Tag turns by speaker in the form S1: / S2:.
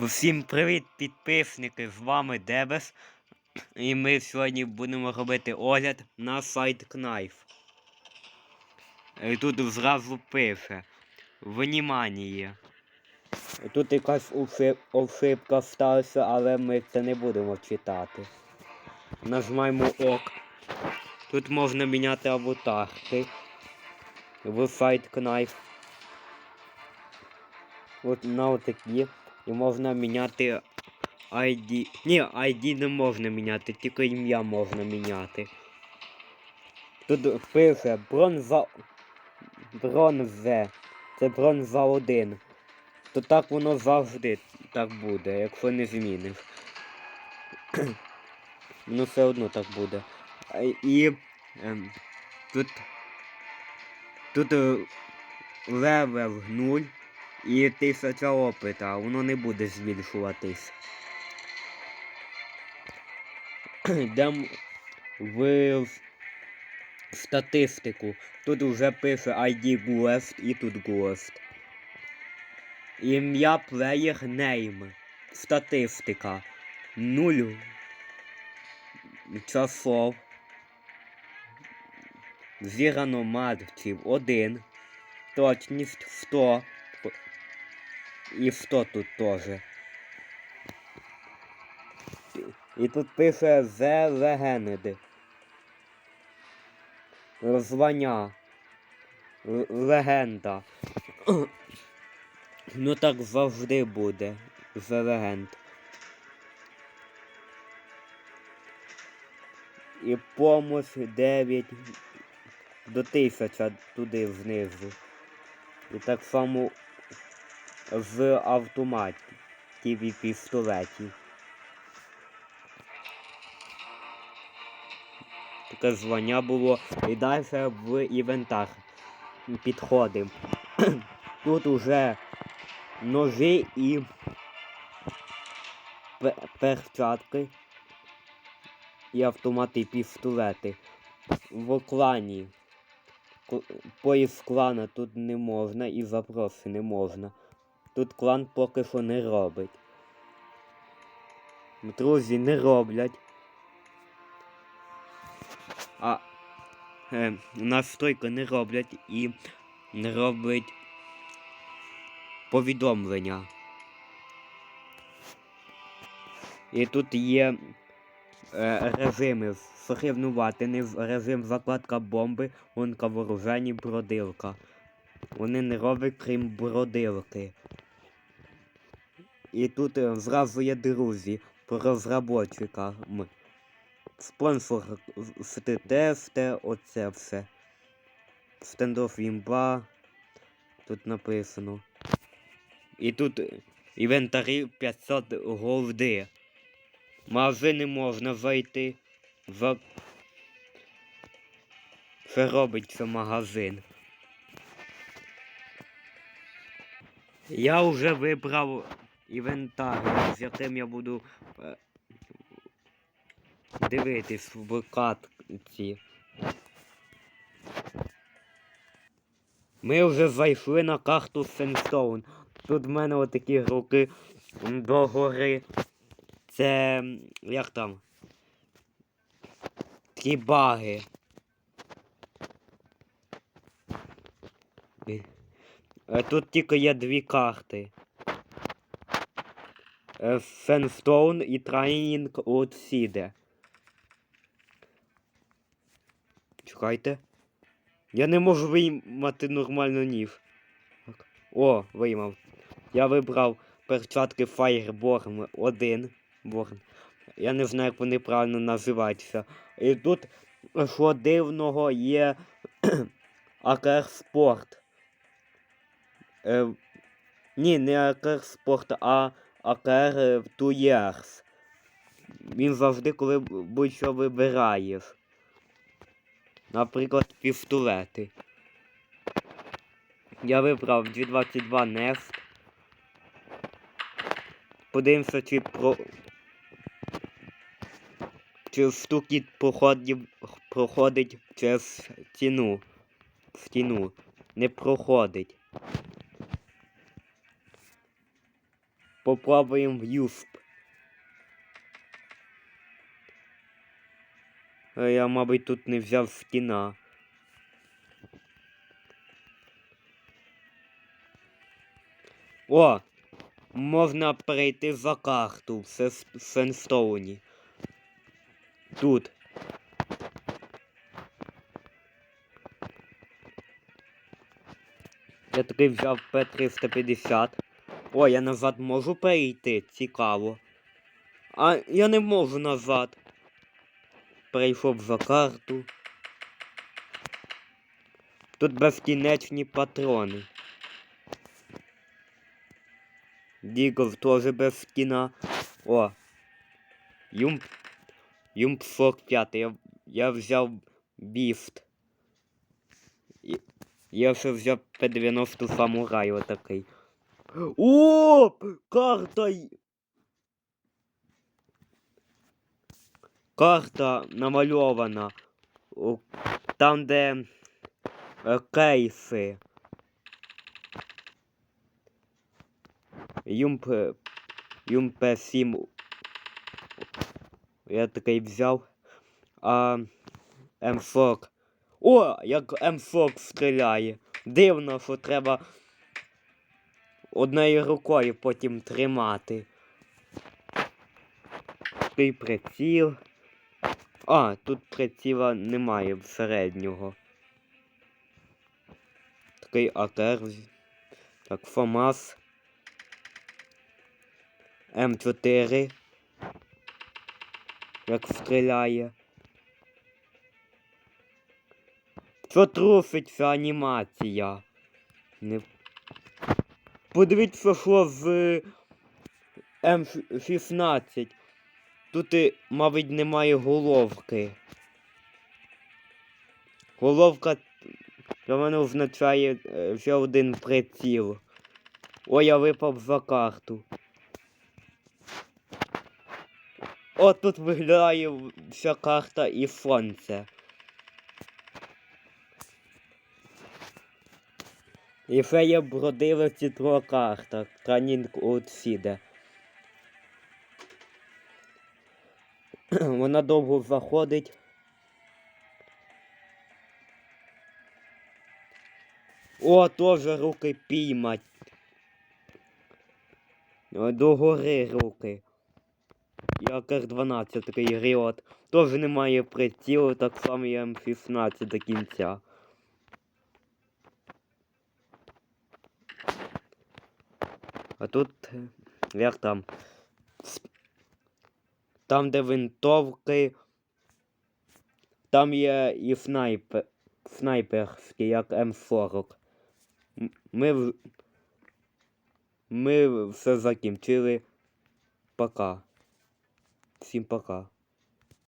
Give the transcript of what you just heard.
S1: Всім привіт, підписники! З вами Дебес. І ми сьогодні будемо робити огляд на сайт Knife. І тут зразу пише. Внімання. Тут якась ошиб- ошибка сталася, але ми це не будемо читати. Нажмаємо ОК. Тут можна міняти аватарки в сайт Knife. От на отакі. І можна міняти ID. Ні, ID не можна міняти, тільки ім'я можна міняти. Тут пише бронза. Бронзе. Це бронза 1. То так воно завжди так буде, якщо не зміниш. ну все одно так буде. І ем, тут. Тут е, левел 0 і тисяча опита, воно не буде збільшуватись. Йдемо в статистику. Тут вже пише ID Ghost і тут Ghost. Ім'я Player Name. Статистика. Нуль часов. Зіграно матчів 1. Точність 100. І 100 тут теж. І тут пише The Legend. Звання. Легенда. ну так завжди буде. The Legend. І помощь 9 до 1000 туди знизу. І так само з автоматів і пістолетів. Таке звання було. І далі в івентах підходимо. Тут уже ножі і пе- перчатки і автомати і пістолети. В клані. Поїзд клана тут не можна і запроси не можна. Тут клан поки що не робить. Друзі не роблять. А е, настройки не роблять і не роблять повідомлення. І тут є е, режими соревнувати, режим закладка бомби, гонка вооружені, бродилка. Вони не роблять крім бродилки. І тут е, зразу є друзі по розработчикам. Спонсор СТТ, оце все. Стендоф імба. Тут написано. І тут інвентарі 500 голди. Магазини можна зайти. За... Це робиться магазин. Я вже вибрав інвентар, з яким я буду е, дивитись в катці. Ми вже зайшли на карту Сенстоун. Тут в мене отакі руки м, догори. Це як там? Такі баги. Е, Тут тільки є дві карти. Е, Сенстоун і Трайнінг Outсіде. Чекайте. Я не можу виймати нормально. Так. О, виймав. Я вибрав перчатки Fireborn 1. Борн. Я не знаю, як вони правильно називаються. І тут, що дивного, є АКР Спорт. Е, ні, не АКР Спорт, а АКР 2 Years. Він завжди, коли будь-що вибираєш. Наприклад, пістолети. Я вибрав 222 Nest. Подивимося, чи про. Чи стукіт проходів, проходить через стіну. Стіну. Не проходить. Попробуємо юсп. Е, Я, мабуть, тут не взяв скіна. О! Можна перейти за карту в Сенстоуні. Тут. Я такий взяв П-350. О, я назад можу перейти, цікаво. А я не можу назад. Перейшов за карту. Тут безкінечні патрони. Дігл теж без скіна. О. Юмп. Юмп 45. Я, я взяв біфт. Я ще взяв П-90 самурай отакий. О! Карта! Карта намальована. Там, де е, кейси. Юмп. е, Юмп 7 Я такий взяв. А М40. О, як М40 стріляє. Дивно, що треба однією рукою потім тримати. Такий приціл. А, тут приціла немає середнього. Такий АТР. Так, ФАМАС. М4. Як стріляє. Що трусить ця анімація? Не... Подивіться, що з М16. Тут, і, мабуть, немає головки. Головка для мене означає е, ще один приціл. Ой, я випав за карту. О, тут виглядає вся карта і сонце. І ще є бродилиці друга карта. Транінг Аутсіде. Вона довго заходить. О, теж руки піймать. До гори руки. Як Р-12 такий ріот. Теж немає прицілу, так само і М16 до кінця. А тут як там? Там, де винтовки, там є і снайпер, снайперські, як М40. М- Ми, ми все закінчили. Пока. Всім пока.